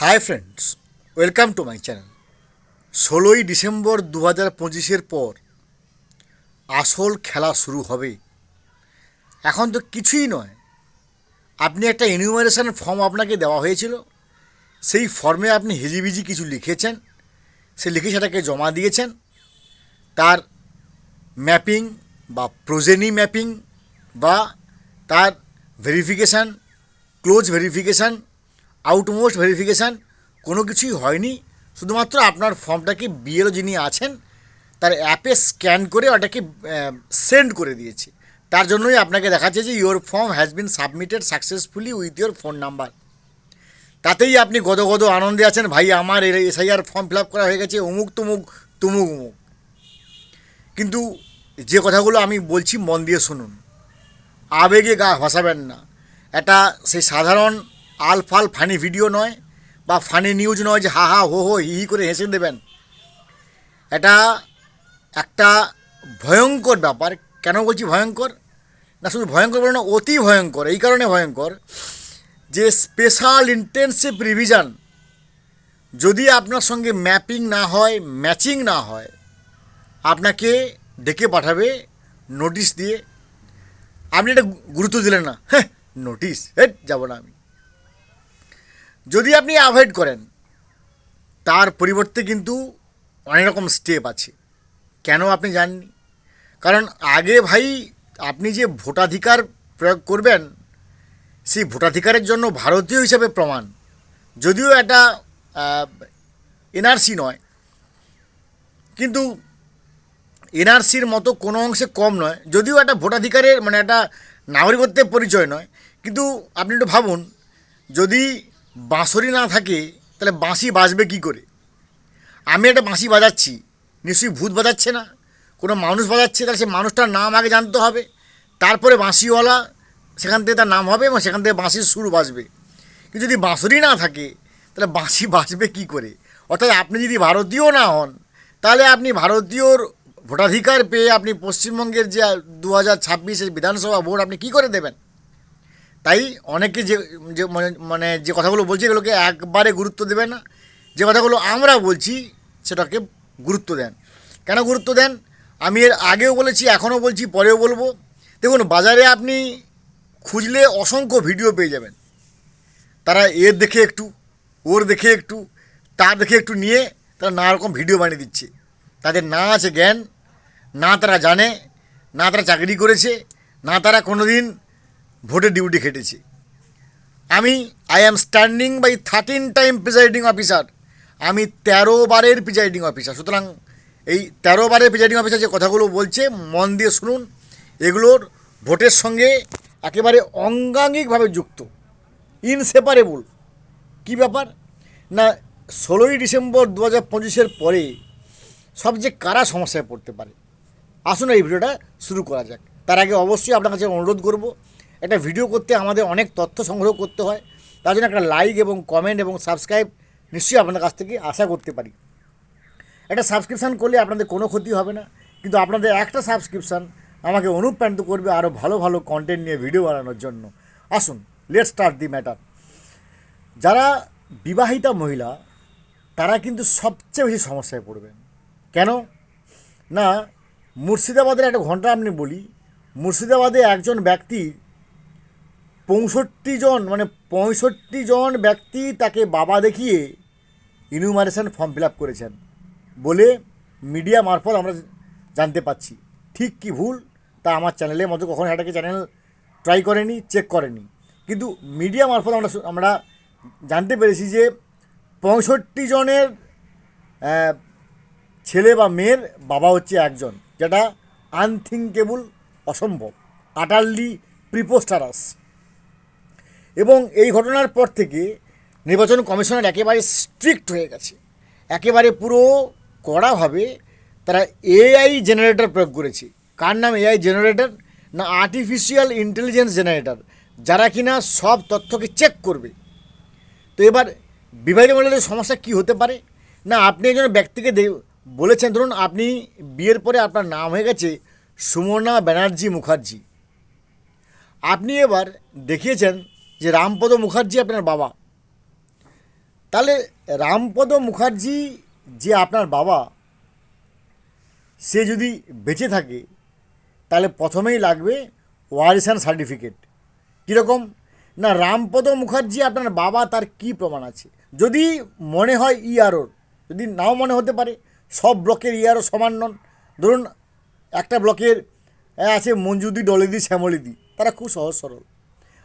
Hi friends welcome to my channel ষোলোই December দু হাজার পঁচিশের পর আসল খেলা শুরু হবে। এখন তো কিছুই নয়। আপনি একটা ইনিউমারেশন ফর্ম আপনাকে দেওয়া হয়েছিল। সেই ফর্মে আপনি হিজিবিজি কিছু লিখেছেন। সে লিখে সেটাকে জমা দিয়েছেন। তার ম্যাপিং বা প্রোজেনি ম্যাপিং বা তার verification close verification outmost verification কোনো কিছুই হয়নি। শুধুমাত্র আপনার ফর্মটাকে বিএলও যিনি আছেন, তার অ্যাপে স্ক্যান করে ওটাকে সেন্ড করে দিয়েছে। তার জন্যই আপনাকে দেখাচ্ছে যে your form has been submitted successfully with your phone number তাতেই আপনি গদ গদ আনন্দে আছেন, ভাই, আমার এসআইআর ফর্ম ফিল করা হয়ে গেছে, অমুক তুমুক তুমুক উমুক কিন্তু যে কথাগুলো আমি বলছি, মন দিয়ে শুনুন। আবেগে গা ভাসাবেন না। এটা সেই সাধারণ আলফাল ফানি ভিডিও নয় বা ফানি নিউজ নয় যে হা হা হো হো হি করে হেসে দেবেন। এটা একটা ভয়ঙ্কর ব্যাপার। কেন বলছি ভয়ঙ্কর? না, শুধু ভয়ঙ্কর বলে না, অতি ভয়ঙ্কর, এই কারণে ভয়ঙ্কর যে স্পেশাল ইন্টেন্সিভ রিভিশন যদি আপনার সঙ্গে ম্যাপিং না হয় ম্যাচিং না হয়, আপনাকে ডেকে পাঠাবে নোটিশ দিয়ে। আপনি এটা গুরুত্ব দিলেন না। হ্যাঁ নোটিশ হেট, যাব না আমি। যদি আপনি অ্যাভয়েড করেন, তার পরিবর্তে কিন্তু অনেক রকম স্টেপ আছে। কেন আপনি জাননি? কারণ আগে ভাই আপনি যে ভোটাধিকার প্রয়োগ করবেন, সেই ভোটাধিকারের জন্য ভারতীয় হিসাবে প্রমাণ। যদিও এটা এনআরসি নয়, কিন্তু এনআরসির মতো কোনো অংশে কম নয়। যদিও একটা ভোটাধিকারের মানে একটা নাগরিকত্বের পরিচয় নয়, কিন্তু আপনি একটু ভাবুন, যদি বাঁশরি না থাকে, তাহলে বাঁশি বাজবে কী করে? আমি একটা বাঁশি বাজাচ্ছি, নিশ্চয়ই ভূত বাজাচ্ছে না? কোনো মানুষ বাজাচ্ছে, তাহলে সে মানুষটার নাম আগে জানতে হবে, তারপরে বাঁশিওয়ালা, সেখান থেকে তার নাম হবে এবং সেখান থেকে বাঁশির সুর বাজবে। কিন্তু যদি বাঁশরি না থাকে, তাহলে বাঁশি বাজবে কী করে? অর্থাৎ আপনি যদি ভারতীয় না হন, তাহলে আপনি ভারতীয়র ভোটাধিকার পেয়ে আপনি পশ্চিমবঙ্গের যে দু হাজার ছাব্বিশের বিধানসভা ভোট আপনি কী করে দেবেন? তাই অনেকে যে যে মানে- মানে যে কথাগুলো বলছে এগুলোকে একবারে গুরুত্ব দেবে না। যে কথাগুলো আমরা বলছি সেটাকে গুরুত্ব দেন। কেন গুরুত্ব দেন? আমি এর আগেও বলেছি, এখনও বলছি, পরেও বলব। দেখুন, বাজারে আপনি খুঁজলে অসংখ্য ভিডিও পেয়ে যাবেন। তারা এর দেখে একটু, ওর দেখে একটু তার দেখে একটু নিয়ে তারা নানা রকম ভিডিও বানিয়ে দিচ্ছে। তাদের না আছে জ্ঞান, না তারা জানে, না তারা চাকরি করেছে, না তারা কোনো দিন ভোটের ডিউটি খেটেছি। আমি I am standing by thirteen time presiding officer আমি তেরো বারের প্রিজাইডিং অফিসার সুতরাং এই তেরো বারের প্রিজাইডিং অফিসার যে কথাগুলো বলছে, মন দিয়ে শুনুন। এগুলোর ভোটের সঙ্গে একেবারে অঙ্গাঙ্গিকভাবে যুক্ত। ইনসেপারেবল কী ব্যাপার? না, ষোলোই ডিসেম্বর দু হাজার পঁচিশের পরে সবচেয়ে কারা সমস্যায় পড়তে পারে? আসুন এই ভিডিওটা শুরু করা যাক। তার আগে অবশ্যই আপনার কাছে অনুরোধ করব একটা ভিডিও করতে আমাদের অনেক তথ্য সংগ্রহ করতে হয়। তার জন্য একটা লাইক এবং কমেন্ট এবং সাবস্ক্রাইব নিশ্চয়ই আপনাদের কাছ থেকে আশা করতে পারি। একটা সাবস্ক্রিপশান করলে আপনাদের কোনো ক্ষতি হবে না। কিন্তু আপনাদের একটা সাবস্ক্রিপশান আমাকে অনুপ্রাণিত করবে আরও ভালো ভালো কন্টেন্ট নিয়ে ভিডিও বানানোর জন্য। আসুন লেট স্টার্ট দি ম্যাটার যারা বিবাহিতা মহিলা, তারা কিন্তু সবচেয়ে বেশি সমস্যায় পড়বেন। কেন? না, মুর্শিদাবাদের একটা ঘণ্টা আপনি বলি। মুর্শিদাবাদে একজন ব্যক্তি পঁয়ষট্টি জন মানে পঁয়ষট্টি জন ব্যক্তি তাকে বাবা দেখিয়ে ইনিউমারেশন ফর্ম ফিল আপ করেছেন বলে মিডিয়া মারফত আমরা জানতে পাচ্ছি। ঠিক কি ভুল? তা আমার চ্যানেলের মতো কখনো এটাকে চ্যানেল ট্রাই করেনি চেক করেনি। কিন্তু মিডিয়া মারফত আমরা আমরা জানতে পেরেছি যে পঁয়ষট্টি জনের ছেলে বা মেয়ের বাবা হচ্ছে একজন, যেটা আনথিঙ্কেবল অসম্ভব। আটারলি প্রিপোস্টারাস এবং এই ঘটনার পর থেকে নির্বাচন কমিশনার একেবারে স্ট্রিক্ট হয়ে গেছে। একেবারে পুরো কড়াভাবে তারা এআই জেনারেটর প্রয়োগ করেছে। কার নাম এআই জেনারেটর না আর্টিফিশিয়াল ইন্টেলিজেন্স জেনারেটর যারা কিনা সব তথ্যকে চেক করবে। তো এবার বিবাহিত মহিলাদের সমস্যা কী হতে পারে? না, আপনি একজন ব্যক্তিকে দে- বলেছেন, ধরুন আপনি বিয়ের পরে আপনার নাম হয়ে গেছে সুমনা ব্যানার্জি মুখার্জি। আপনি এবার দেখিয়েছেন যে রামপদ মুখার্জি আপনার বাবা। তাহলে রামপদ মুখার্জি যে আপনার বাবা, সে যদি বেঁচে থাকে, তাহলে প্রথমেই লাগবে ওয়ারিসান সার্টিফিকেট। কীরকম? না, রামপদ মুখার্জি আপনার বাবা, তার কি প্রমাণ আছে? যদি মনে হয় ইআরওর যদি নাও মনে হতে পারে, সব ব্লকের ইআরও সমান নন। ধরুন, একটা ব্লকের আছে মঞ্জুদি, ডলেদি, শ্যামলিদি, তারা খুব সহজ সরল।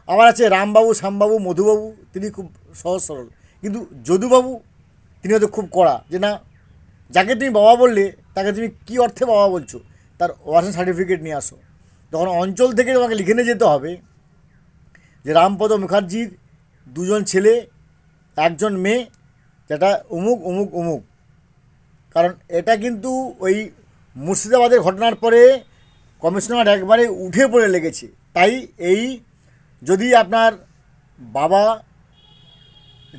আবার আছে রামবাবু, শ্যামবাবু, মধুবাবু, তিনি খুব সহজ সরল। কিন্তু যদুবাবু, তিনি হয়তো খুব কড়া, যে না, যাকে তুমি বাবা বললে, তাকে তুমি কী অর্থে বাবা বলছো? তার ওয়াশন সার্টিফিকেট নিয়ে আসো। তখন অঞ্চল থেকে তোমাকে লিখে নিয়ে যেতে হবে যে রামপদ মুখার্জির দুজন ছেলে, একজন মেয়ে, যেটা অমুক অমুক অমুক কারণ এটা কিন্তু ওই মুর্শিদাবাদের ঘটনার পরে কমিশনার একবারে উঠে পড়ে লেগেছে। তাই এই যদি আপনার বাবা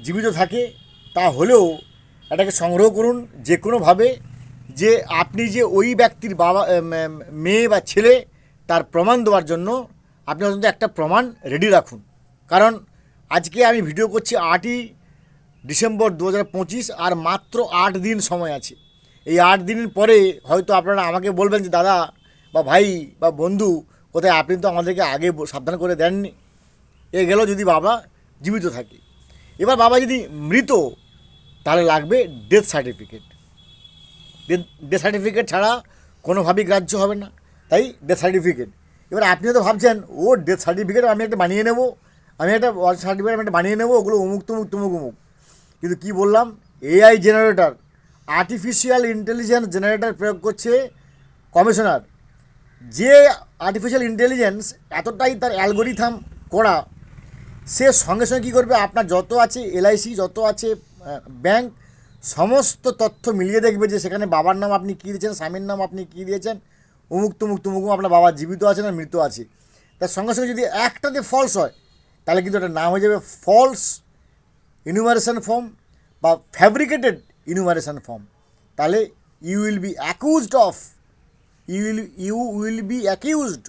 জীবিত থাকে তাহলেও এটাকে সংগ্রহ করুন যে কোনোভাবে যে আপনি যে ওই ব্যক্তির বাবা মেয়ে বা ছেলে তার প্রমাণ দেওয়ার জন্য আপনি অন্তত একটা প্রমাণ রেডি রাখুন। কারণ আজকে আমি ভিডিও করছি আটই ডিসেম্বর দু হাজার পঁচিশ আর মাত্র আট দিন সময় আছে। এই আট দিন পরে হয়তো আপনারা আমাকে বলবেন যে, দাদা বা ভাই বা বন্ধু, কোথায়? আপনি তো আমাদেরকে আগে সাবধান করে দেননি। এ গেল যদি বাবা জীবিত থাকে। এবার বাবা যদি মৃত, তাহলে লাগবে ডেথ সার্টিফিকেট ডেথ সার্টিফিকেট ছাড়া কোনোভাবেই গ্রাহ্য হবে না। তাই ডেথ সার্টিফিকেট এবার আপনি হয়তো ভাবছেন, ও ডেথ সার্টিফিকেট আমি একটা বানিয়ে নেব, আমি একটা সার্টিফিকেট আমি একটা বানিয়ে নেব, ওগুলো অমুক তমুক তমুক অমুক কিন্তু কি বললাম AI generator artificial intelligence generator প্রয়োগ করছে কমিশনার যে আর্টিফিশিয়াল ইন্টেলিজেন্স এতটাই তার অ্যালগোরিথাম করা সে সঙ্গে সঙ্গে কী করবে? আপনার যত আছে এলআইসি যত আছে ব্যাংক সমস্ত তথ্য মিলিয়ে দেখবে যে সেখানে বাবার নাম আপনি কী দিয়েছেন, স্বামীর নাম আপনি কী দিয়েছেন। উমুক তুমুক তুমুক, আপনার বাবা জীবিত আছে না মৃত আছে। তার সঙ্গে সঙ্গে যদি একটাতে ফলস হয়, তাহলে কিন্তু একটা নাম হয়ে যাবে ফলস ইনুমারেশন ফর্ম বা ফ্যাব্রিকেটেড ইনুমারেশন ফর্ম তাহলে you will be accused of you will you will be accused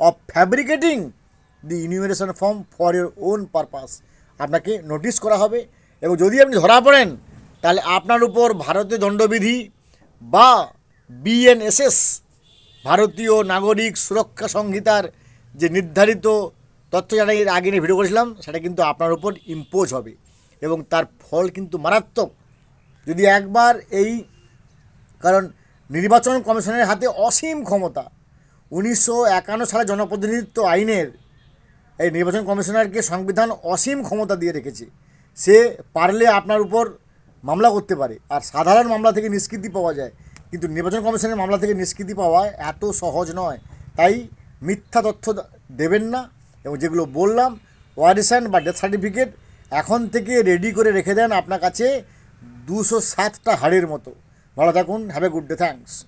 of fabricating the enumeration form for your own purpose আপনাকে নোটিশ করা হবে। এবং যদি আপনি ধরা পড়েন, তাহলে আপনার উপর ভারতীয় দণ্ডবিধি বা বিএনএসএস ভারতীয় নাগরিক সুরক্ষা সংহিতার যে নির্ধারিত তথ্য যেটা এর আগে নিয়ে ভিডিও করেছিলাম, সেটা কিন্তু আপনার উপর ইম্পোজ হবে। এবং তার ফল কিন্তু মারাত্মক। যদি একবার এই, কারণ নির্বাচন কমিশনের হাতে অসীম ক্ষমতা, উনিশশো একান্ন সালে জনপ্রতিনিধিত্ব আইনের এই নির্বাচন কমিশনারকে সংবিধান অসীম ক্ষমতা দিয়ে রেখেছে। সে পারলে আপনার উপর মামলা করতে পারে। আর সাধারণ মামলা থেকে নিষ্কৃতি পাওয়া যায়। কিন্তু নির্বাচন কমিশনের মামলা থেকে নিষ্কৃতি পাওয়া এত সহজ নয়। তাই মিথ্যা তথ্য দেবেন না। এবং যেগুলো বললাম ওয়ারিসান বা ডেথ সার্টিফিকেট এখন থেকে রেডি করে রেখে দেন আপনার কাছে দুশো সাতটা হাড়ের মতো। ভালো থাকুন, have a good day, thanks.